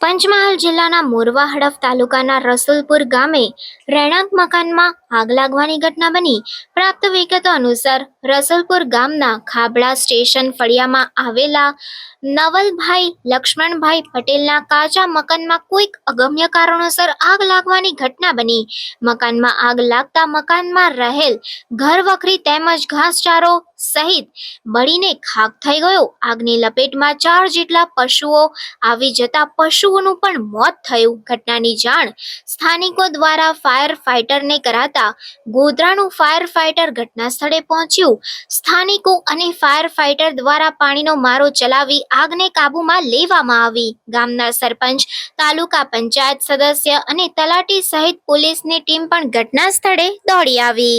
પંચમહાલ જિલ્લાના મોરવા હડફ તાલુકાના રસુલપુર ગામે રહેણાંક મકાનમાં આગ લાગવાની ઘટના બની. પ્રાપ્ત વિગતો અનુસાર રસુલપુર ગામના ખાબડા સ્ટેશન ફળિયામાં આવેલા નવલભાઈ લક્ષ્મણભાઈ પટેલના કાચા મકાનમાં કોઈક અગમ્ય કારણોસર આગ લાગવાની ઘટના બની. મકાનમાં આગ લાગતા મકાનમાં રહેલ ઘર વખરી તેમજ ઘાસચારો સહિત બળીને ખાક થઈ ગયો. આગની લપેટમાં ચાર જેટલા પશુઓ આવી જતા પશુઓનું પણ મોત થયું. ઘટનાની જાણ સ્થાનિકો દ્વારા ફાયર ફાઇટરને કરાતા ગોધરાનું ફાયર ફાઇટર ઘટના સ્થળે પહોંચ્યું. સ્થાનિકો અને ફાયર ફાઇટર દ્વારા પાણીનો મારો ચલાવી આગને કાબૂમાં લેવામાં આવી. ગામના સરપંચ, તાલુકા પંચાયત સદસ્ય અને તલાટી સહિત પોલીસની ટીમ પણ ઘટના સ્થળે દોડી આવી.